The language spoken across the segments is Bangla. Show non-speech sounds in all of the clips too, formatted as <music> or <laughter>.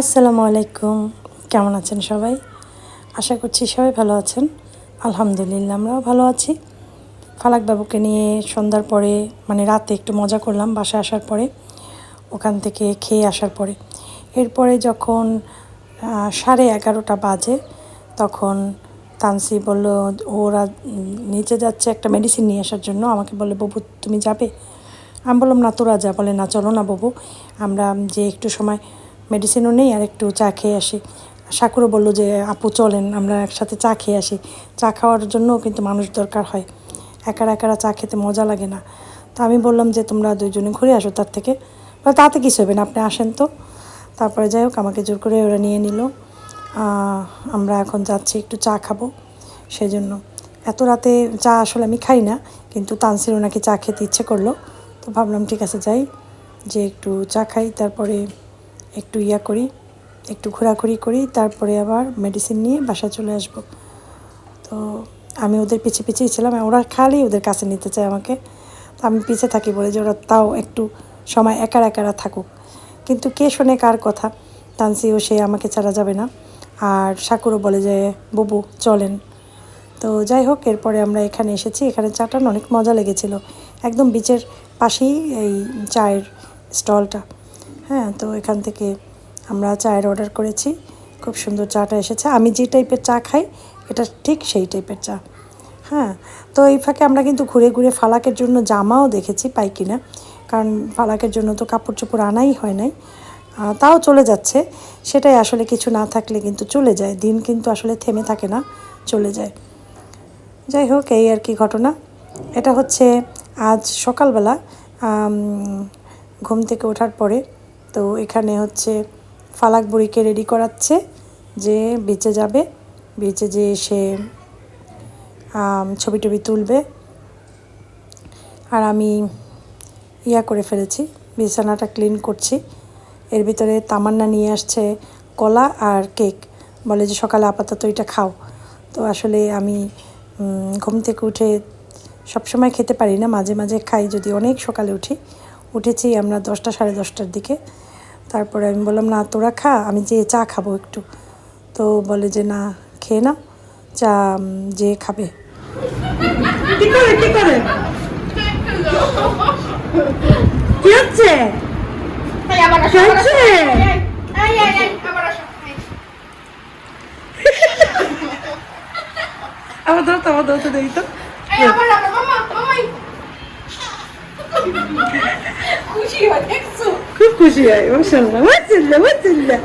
আসসালামু আলাইকুম। কেমন আছেন সবাই? আশা করছি সবাই ভালো আছেন। আলহামদুলিল্লাহ, আমরাও ভালো আছি। ফালাক বাবুকে নিয়ে সন্ধ্যার পরে মানে রাতে একটু মজা করলাম বাসায় আসার পরে, ওখান থেকে খেয়ে আসার পরে। এরপরে যখন সাড়ে এগারোটা বাজে, তখন তানসি বলল, ওরা নিচে যাচ্ছে একটা মেডিসিন নিয়ে আসার জন্য। আমাকে বলে বাবু, তুমি যাবে? আমি বললাম, না, তোরা যা। বলে, না, চলো না বাবু। আমরা যে একটু সময় মেডিসিনও নেই আর একটু চা খেয়ে আসি। সাকুরও বলল যে আপু চলেন আমরা একসাথে চা খেয়ে আসি। চা খাওয়ার জন্যও কিন্তু মানুষ দরকার হয়। একারা একারা চা খেতে মজা লাগে না। তো আমি বললাম যে তোমরা দুইজনে ঘুরে আসো তার থেকে। বলে, তাতে কিছু হবে না আপনি আসেন তো। তারপরে যাই হোক আমাকে জোর করে ওরা নিয়ে নিল। আমরা এখন যাচ্ছি একটু চা খাব সেজন্য। এত রাতে চা আসলে আমি খাই না কিন্তু তানসির ওনাকে চা খেতে ইচ্ছে করল। তো ভাবলাম ঠিক আছে যাই যে একটু চা খাই। তারপরে একটু ইয়া করি, একটু ঘোরাঘুরি করি, তারপরে আবার মেডিসিন নিয়ে বাসায় চলে আসব। তো আমি ওদের পিছিয়ে পিছিয়ে ছিলাম, ওরা খালি ওদের কাছে নিতে চায় আমাকে। তো আমি পিছিয়ে থাকি বলে যে ওরা তাও একটু সময় একার একারা থাকুক। কিন্তু কে শোনে কার কথা? তানসিও, সে আমাকে ছাড়া যাবে না। আর সাকুরও বলে যে, বুবু, চলেন। তো যাই হোক, এরপরে আমরা এখানে এসেছি। এখানে চাটা না অনেক মজা লেগেছিল। একদম বিচের পাশেই এই চায়ের স্টলটা হ্যাঁ তো এখান থেকে আমরা চায়ের অর্ডার করেছি। খুব সুন্দর চাটা এসেছে। আমি যে টাইপের চা খাই, এটা ঠিক সেই টাইপের চা। হ্যাঁ তো এই ফাঁকে আমরা কিন্তু ঘুরে ঘুরে ফালাকের জন্য জামাও দেখেছি পাই কিনা কারণ ফালাকের জন্য তো কাপড় চোপড় আনাই হয় নাই। তাও চলে যাচ্ছে। সেটাই আসলে কিছু না থাকলে কিন্তু চলে যায়। দিন কিন্তু আসলে থেমে থাকে না, চলে যায়। যাই হোক, এই আর কি ঘটনা। এটা হচ্ছে আজ সকালবেলা ঘুম থেকে ওঠার পরে তো এখানে হচ্ছে ফালাক বুড়িকে রেডি করাচ্ছে যে বেঁচে যাবে। বেঁচে যে সে ছবি টবি তুলবে। আর আমি ইয়া করে ফেলেছি, বিছানাটা ক্লিন করছি। এর ভিতরে তামান্না নিয়ে আসছে কলা আর কেক বলে যে, সকালে আপাতত এটা খাও। তো আসলে আমি ঘুম থেকে উঠে সবসময় খেতে পারি না। মাঝে মাঝে খাই, যদি অনেক সকালে উঠি। উঠেছি আমরা দশটা সাড়ে দশটার দিকে। তারপরে আমি বললাম না তোরা খা আমি যে চা খাব একটু। তো বলে যে না খেয়ে নাও চা যে খাবে। কি হচ্ছে। আমার <laughs> ধরো তো। আমার ধরো দেখি। খুশি হয়, দেখছ? খুব খুশি হয়, মাশাআল্লাহ মাশাআল্লাহ মাশাআল্লাহ।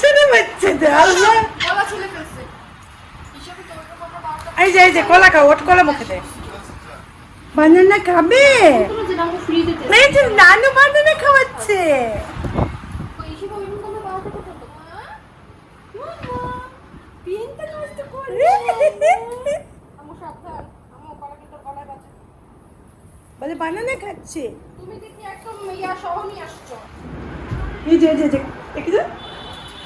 শুনে বাচ্চাটা আল্লাহ। এই যে এই যে, কলা খাও, ওট কলা মুখে দে। বানানা খাবে। এই যে নানু বানানা খাওয়াচ্ছে। ওই হিসেবে ওইরকম আমরা বারোটা পর্যন্ত। হ্যাঁ? মামা, পিনটা নষ্ট করে। আম্মু সাবধান, আম্মু কলা কিন্তু গলায় বাজে। বলে বানানা খাচ্ছে। তুমি দেখি একদম ইয়া সহ নিয়ে আসছো। এই যে যে দেখি তো।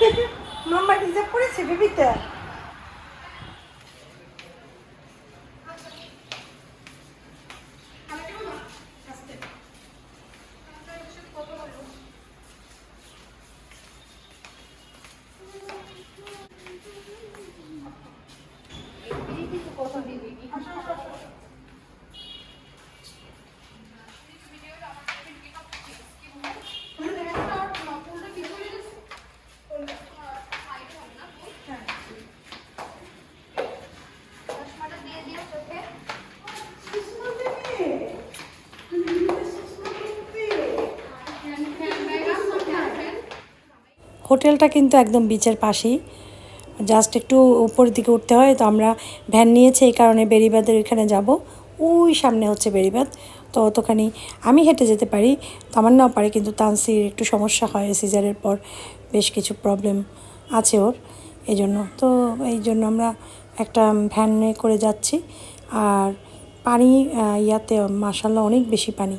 <laughs> মাম্মা রিজার্ভ করেছে বেবিটা? হোটেলটা কিন্তু একদম বিচের পাশেই। জাস্ট একটু উপরের দিকে উঠতে হয়, তো আমরা ভ্যান নিয়েছি, এই কারণে বেরিবাদের ওইখানে যাব। ওই সামনে হচ্ছে বেরিবাদ তো অতখানি আমি হেঁটে যেতে পারি তামান্নাও পারে, কিন্তু তানসির একটু সমস্যা হয় সিজারের পর বেশ কিছু প্রবলেম আছে ওর এই জন্য তো এই জন্য আমরা একটা ভ্যানে করে যাচ্ছি, আর পানি ইয়াতে মাসাল্লাহ অনেক বেশি পানি।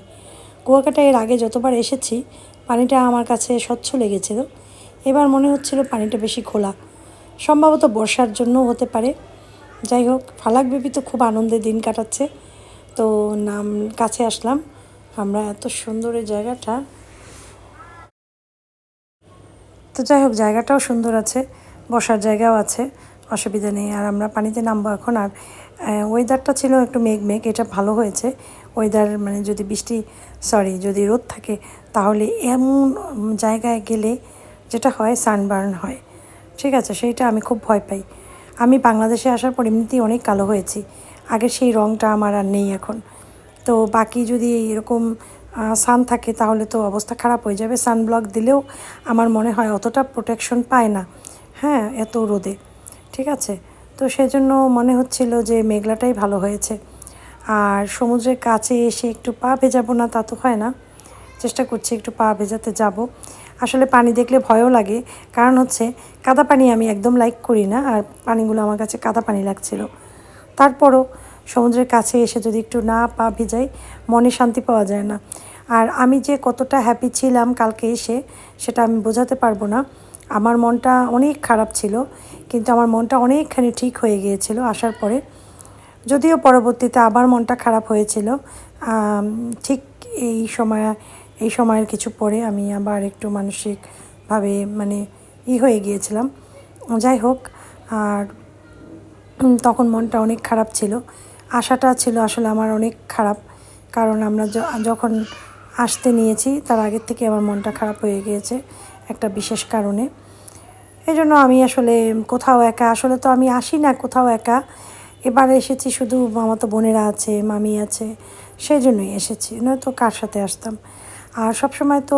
কুয়াকাটা এর আগে যতবার এসেছি, পানিটা আমার কাছে স্বচ্ছ লেগেছিল এবার মনে হচ্ছিল পানিটা বেশি খোলা সম্ভবত বর্ষার জন্য হতে পারে। যাই হোক, ফালাক বেবি তো খুব আনন্দে দিন কাটাচ্ছে। তো নাম কাছে আসলাম। আমরা এত সুন্দর এই জায়গাটা। তো যাই হোক, জায়গাটাও সুন্দর আছে, বসার জায়গাও আছে, অসুবিধা নেই। আর আমরা পানিতে নামবো এখন। আর ওয়েদারটা ছিল একটু মেঘ মেঘ এটা ভালো হয়েছে। ওয়েদার মানে যদি বৃষ্টি সরি যদি রোদ থাকে, তাহলে এমন জায়গায় গেলে যেটা হয় সানবার্ন হয়। ঠিক আছে, সেইটা আমি খুব ভয় পাই। আমি বাংলাদেশে আসার পর এমনিতেই অনেক কালো হয়েছি। আগের সেই রঙটা আমার আর নেই এখন। তো বাকি যদি এরকম সান থাকে তাহলে তো অবস্থা খারাপ হয়ে যাবে। সানব্লক দিলেও আমার মনে হয় অতটা প্রোটেকশন পায় না। হ্যাঁ এত রোদে। ঠিক আছে? তো সেজন্য মনে হচ্ছিল যে মেঘলাটাই ভালো হয়েছে। আর সমুদ্রের কাছে এসে একটু পা ভেজাবো না, তা তো হয় না। চেষ্টা করছি একটু পা ভেজাতে যাব। আসলে পানি দেখলে ভয়ও লাগে। কারণ হচ্ছে, কাদা পানি আমি একদম লাইক করি না, আর পানিগুলো আমার কাছে কাদা পানি লাগছিল। তারপরও সমুদ্রের কাছে এসে যদি একটু না পা ভিজাই, মনে শান্তি পাওয়া যায় না। আর আমি যে কতটা হ্যাপি ছিলাম কালকে এসে, সেটা আমি বোঝাতে পারব না। আমার মনটা অনেক খারাপ ছিল, কিন্তু আমার মনটা অনেকখানি ঠিক হয়ে গিয়েছিল আসার পরে। যদিও পরবর্তীতে আবার মনটা খারাপ হয়েছিল ঠিক এই সময় এই সময়ের কিছু পরে আমি আবার একটু মানসিকভাবে মানে ই হয়ে গিয়েছিলাম। যাই হোক, আর তখন মনটা অনেক খারাপ ছিল। আশাটা ছিল আসলে আমার অনেক খারাপ, কারণ আমরা যখন আসতে নিয়েছি, তার আগের থেকে আমার মনটা খারাপ হয়ে গিয়েছে একটা বিশেষ কারণে। এই জন্য আমি আসলে কোথাও একা, আসলে তো আমি আসি না কোথাও একা। এবার এসেছি শুধু আমার তো বোনেরা আছে, মামি আছে সেই জন্যই এসেছি। নয়তো কার সাথে আসতাম? আর সবসময় তো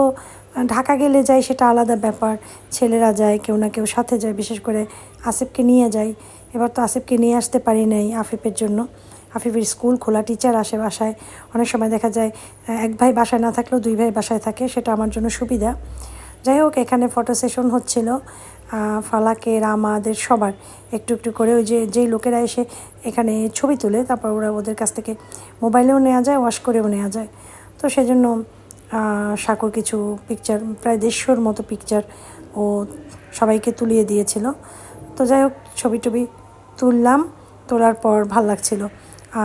ঢাকা গেলে যাই সেটা আলাদা ব্যাপার। ছেলেরা যায়, কেউ না কেউ সাথে যায়, বিশেষ করে আসিফকে নিয়ে যাই। এবার তো আসিফকে নিয়ে আসতে পারি নাই আফিফের জন্য। আফিফের স্কুল খোলা, টিচার আসে বাসায়। অনেক সময় দেখা যায় এক ভাই বাসায় না থাকলেও দুই ভাই বাসায় থাকে, সেটা আমার জন্য সুবিধা। যাই হোক, এখানে ফটো সেশন হচ্ছিল। ফালাকের আমাদের সবার। একটু একটু করে ওই যে, যেই লোকেরা এসে এখানে ছবি তোলে, তারপর ওরা ওদের কাছ থেকে মোবাইলেও নেওয়া যায়, ওয়াশ করেও নেওয়া যায়। তো সেজন্য সাকুর কিছু পিকচার প্রায় দেড়শোর মতো পিকচার ও সবাইকে তুলিয়ে দিয়েছিল। তো যাই হোক, ছবি টবি তুললাম, তোলার পর ভালো লাগছিল।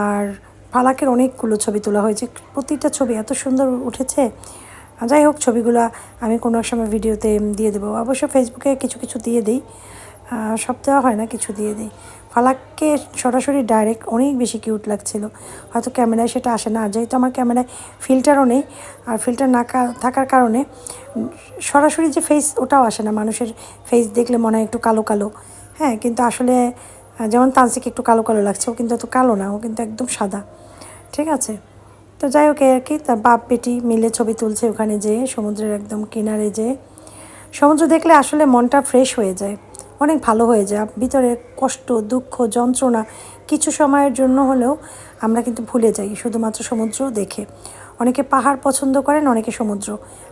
আর ফালাকের অনেকগুলো ছবি তোলা হয়েছে, প্রতিটা ছবি এত সুন্দর উঠেছে। যাই হোক, ছবিগুলো আমি কোনো এক সময় ভিডিওতে দিয়ে দেবো। অবশ্য ফেসবুকে কিছু কিছু দিয়ে দিই। সব দেওয়া হয় না, কিছু দিয়ে দিই। ফালাককে সরাসরি ডাইরেক্ট অনেক বেশি কিউট লাগছিল। হয়তো ক্যামেরায় সেটা আসে না। যেহেতু আমার ক্যামেরায় ফিল্টারও নেই, আর ফিল্টার না থাকার কারণে সরাসরি যে ফেস ওটাও আসে না। মানুষের ফেস দেখলে মনে হয় একটু কালো কালো। হ্যাঁ কিন্তু আসলে যেমন তানসিক একটু কালো কালো লাগছে, ও কিন্তু এত কালো না, ও কিন্তু একদম সাদা। ঠিক আছে? তো যাই হোক আর কি, তার বাপ, বেটি মিলে ছবি তুলছে ওখানে যেয়ে, সমুদ্রের একদম কিনারে যেয়ে। সমুদ্র দেখলে আসলে মনটা ফ্রেশ হয়ে যায়। অনেক ভালো হয়ে যায়। ভিতরে কষ্ট, দুঃখ, যন্ত্রণা কিছু সময়ের জন্য হলেও আমরা কিন্তু ভুলে যাই, শুধুমাত্র সমুদ্র দেখে। অনেকে পাহাড় পছন্দ করেন, অনেকে সমুদ্র।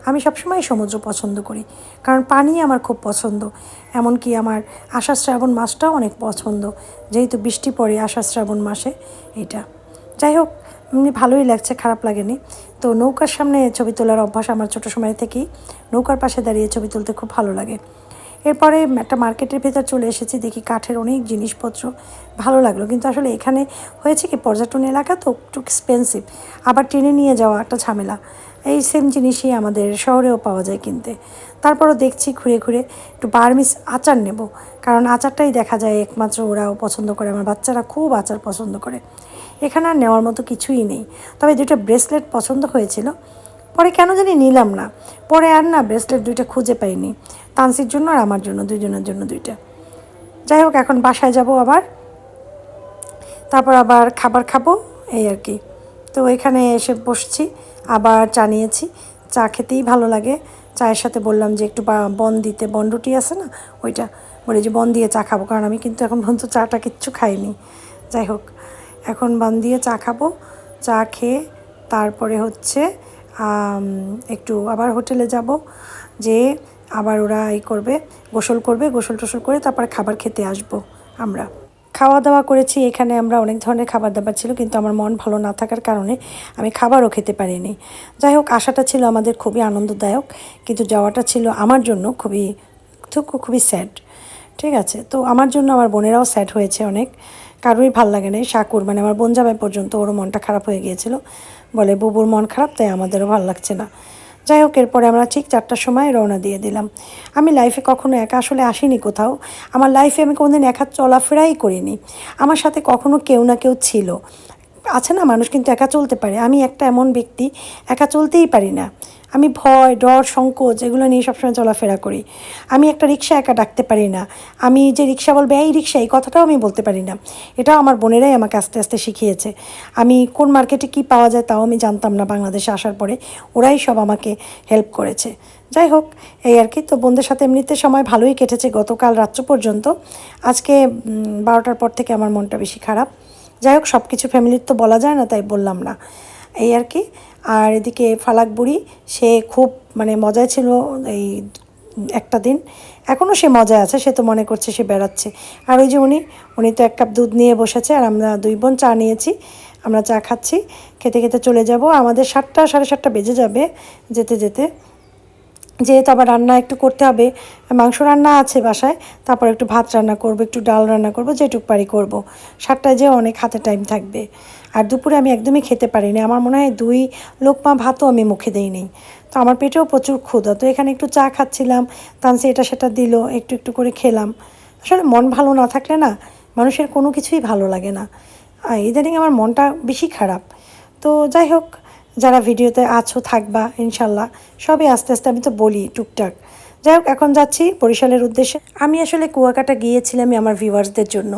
আমি সবসময় সমুদ্র পছন্দ করি, কারণ পানি আমার খুব পছন্দ। এমনকি আমার আষাঢ় শ্রাবণ মাসটাও অনেক পছন্দ, যেহেতু বৃষ্টি পড়ে আষাঢ় শ্রাবণ মাসে এটা। যাই হোক এমনি ভালোই লাগছে, খারাপ লাগেনি। তো নৌকার সামনে ছবি তোলার অভ্যাস আমার ছোটো সময় থেকেই, নৌকার পাশে দাঁড়িয়ে ছবি তুলতে খুব ভালো লাগে। এরপরে একটা মার্কেটের ভেতর চলে এসেছি, দেখি কাঠের অনেক জিনিসপত্র। ভালো লাগল। কিন্তু আসলে এখানে হয়েছে কি, পর্যটন এলাকা তো একটু এক্সপেন্সিভ আবার টেনে নিয়ে যাওয়া একটা ঝামেলা। এই সেম জিনিসই আমাদের শহরেও পাওয়া যায় কিনতে। তারপরও দেখছি ঘুরে ঘুরে একটু বার্মিস আচার নেব। কারণ আচারটাই দেখা যায় একমাত্র ওরাও পছন্দ করে। আমার বাচ্চারা খুব আচার পছন্দ করে। এখানে আর নেওয়ার মতো কিছুই নেই। তবে দুটো ব্রেসলেট পছন্দ হয়েছিল। পরে কেন জানি নিলাম না। পরে আর না ব্রেসলেট দুইটা খুঁজে পাইনি। তানসির জন্য আর আমার জন্য, দুইজনের জন্য দুইটা। যাই হোক, এখন বাসায় যাব আবার। তারপর আবার খাবার খাব, এই আর কি। তো এখানে এসে বসছি, আবার চা নিয়েছি। চা খেতেই ভালো লাগে। চায়ের সাথে বললাম যে একটু বন দিতে বন রুটি আছে না, ওইটা। বলে যে বন দিয়ে চা খাব, কারণ আমি কিন্তু এখন পর্যন্ত চাটা কিচ্ছু খাইনি। যাই হোক, এখন বন দিয়ে চা খাব। চা খেয়ে তারপরে হচ্ছে একটু আবার হোটেলে যাব যে আবার ওরা এই করবে, গোসল করবে, গোসল টোসল করে তারপর খাবার খেতে আসব আমরা। খাওয়া দাওয়া করেছি, এখানে আমরা অনেক ধরনের খাবার দাবার ছিল, কিন্তু আমার মন ভালো না থাকার কারণে আমি খাবারও খেতে পারিনি। যাই হোক, আশাটা ছিল আমাদের খুবই আনন্দদায়ক, কিন্তু যাওয়াটা ছিল আমার জন্য খুবই খুব- খুবই স্যাড ঠিক আছে? তো আমার জন্য, আমার বোনেরাও স্যাড হয়েছে অনেক। কারোই ভালো লাগে না শাকুর মানে আমার বোন জামাই পর্যন্ত ওরও মনটা খারাপ হয়ে গিয়েছিল। বলে, বুবুর মন খারাপ, তাই আমাদেরও ভালো লাগছে না। যাই হোক, এরপরে আমরা ঠিক চারটার সময় রওনা দিয়ে দিলাম। আমি লাইফে কখনো একা আসলে আসিনি কোথাও। আমার লাইফে আমি কোনোদিন একা চলাফেরাই করিনি। আমার সাথে কখনো কেউ না কেউ ছিল। আছে না, মানুষ কিন্তু একা চলতে পারে। আমি একটা এমন ব্যক্তি, একা চলতেই পারি না। আমি ভয়, ডর, সংকোচ এগুলো নিয়ে সবসময় চলাফেরা করি। আমি একটা রিক্সা একা ডাকতে পারি না। আমি যে রিক্সা বলবে, এই রিক্সা এই কথাটাও আমি বলতে পারি না। এটাও আমার বোনেরাই আমাকে আস্তে আস্তে শিখিয়েছে। আমি কোন মার্কেটে কি পাওয়া যায় তাও আমি জানতাম না বাংলাদেশে আসার পরে। ওরাই সব আমাকে হেল্প করেছে। যাই হোক, এই আর কি। তো বোনদের সাথে এমনিতে সময় ভালোই কেটেছে গতকাল রাত্র পর্যন্ত। আজকে বারোটার পর থেকে আমার মনটা বেশি খারাপ। যাই হোক সব কিছু ফ্যামিলির তো বলা যায় না, তাই বললাম না। এই আর কি। আর এদিকে ফালাক বুড়ি, সে খুব মানে মজায় ছিল এই একটা দিন। এখনও সে মজায় আছে, সে তো মনে করছে সে বেড়াচ্ছে। আর ওই যে উনি উনি তো এক কাপ দুধ নিয়ে বসেছে, আর আমরা দুই বোন চা নিয়েছি, আমরা চা খাচ্ছি, খেতে খেতে চলে যাব। আমাদের সাতটা, সাড়ে সাতটা বেজে যাবে যেতে যেতে। যেহেতু আবার রান্না একটু করতে হবে, মাংস রান্না আছে বাসায়, তারপর একটু ভাত রান্না করব, একটু ডাল রান্না করব, যেটুক পারি করব। সাতটায় যে অনেক হাতে টাইম থাকবে। আর দুপুরে আমি একদমই খেতে পারি পারিনি, আমার মনে হয় দুই লোকমা ভাতও আমি মুখে দিইনি। তো আমার পেটেও প্রচুর ক্ষুধা, তো এখানে একটু চা খাচ্ছিলাম, তানসি এটা সেটা দিল, একটু একটু করে খেলাম। আসলে মন ভালো না থাকলে না, মানুষের কোনো কিছুই ভালো লাগে না। ইদানিং আমার মনটা বেশি খারাপ। তো যাই হোক যারা ভিডিওতে আছো থাকবা ইনশাল্লাহ। সবই আস্তে আস্তে আমি তো বলি টুকটাক। যাই হোক, এখন যাচ্ছি বরিশালের উদ্দেশ্যে। আমি আসলে কুয়াকাটা গিয়েছিলাম আমার ভিউয়ার্সদের জন্য।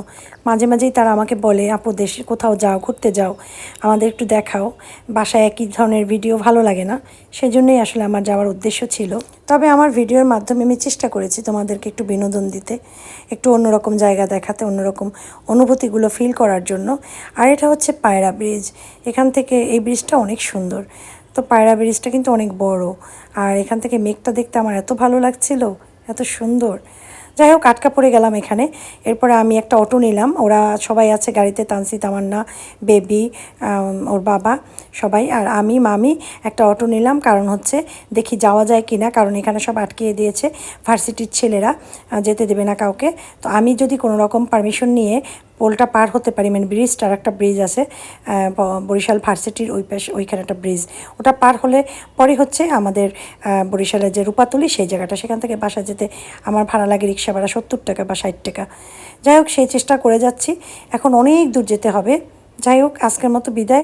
মাঝে মাঝেই তারা আমাকে বলে, আপু, দেশে কোথাও যাও, ঘুরতে যাও, আমাদের একটু দেখাও। বাসায় একই ধরনের ভিডিও ভালো লাগে না। সেজন্যই আসলে আমার যাওয়ার উদ্দেশ্য ছিল। তবে আমার ভিডিওর মাধ্যমে আমি চেষ্টা করেছি তোমাদেরকে একটু বিনোদন দিতে, একটু অন্যরকম জায়গা দেখাতে, অন্যরকম অনুভূতিগুলো ফিল করার জন্য। আর এটা হচ্ছে পায়রা ব্রিজ এখান থেকে এই ব্রিজটা অনেক সুন্দর। তো পায়রা ব্রিজটা কিন্তু অনেক বড়। আর এখান থেকে মেঘটা দেখতে আমার এত ভালো লাগছিল, এত সুন্দর। যাই হোক, আটকা পড়ে গেলাম এখানে। এরপরে আমি একটা অটো নিলাম। ওরা সবাই আছে গাড়িতে, তানসি, তামান্না, বেবি ওর বাবা সবাই। আর আমি, মামি একটা অটো নিলাম। কারণ হচ্ছে দেখি যাওয়া যায় কি না কারণ এখানে সব আটকিয়ে দিয়েছে ভার্সিটির ছেলেরা। যেতে দেবে না কাউকে। তো আমি যদি কোনো রকম পারমিশন নিয়ে পোলটা পার হতে পারি মানে ব্রিজটার একটা ব্রিজ আছে বরিশাল ভার্সিটির ওই পাশে, ওইখানে একটা ব্রিজ। ওটা পার হলে পরে হচ্ছে আমাদের বরিশালের যে রূপাতলি, সেই জায়গাটা, সেখান থেকে বাসা যেতে আমার ভাড়া লাগে রিক্সা ভাড়া সত্তর টাকা বা ষাট টাকা। যাই হোক, সেই চেষ্টা করে যাচ্ছি। এখন অনেক দূর যেতে হবে। যাই হোক, আজকের মতো বিদায়।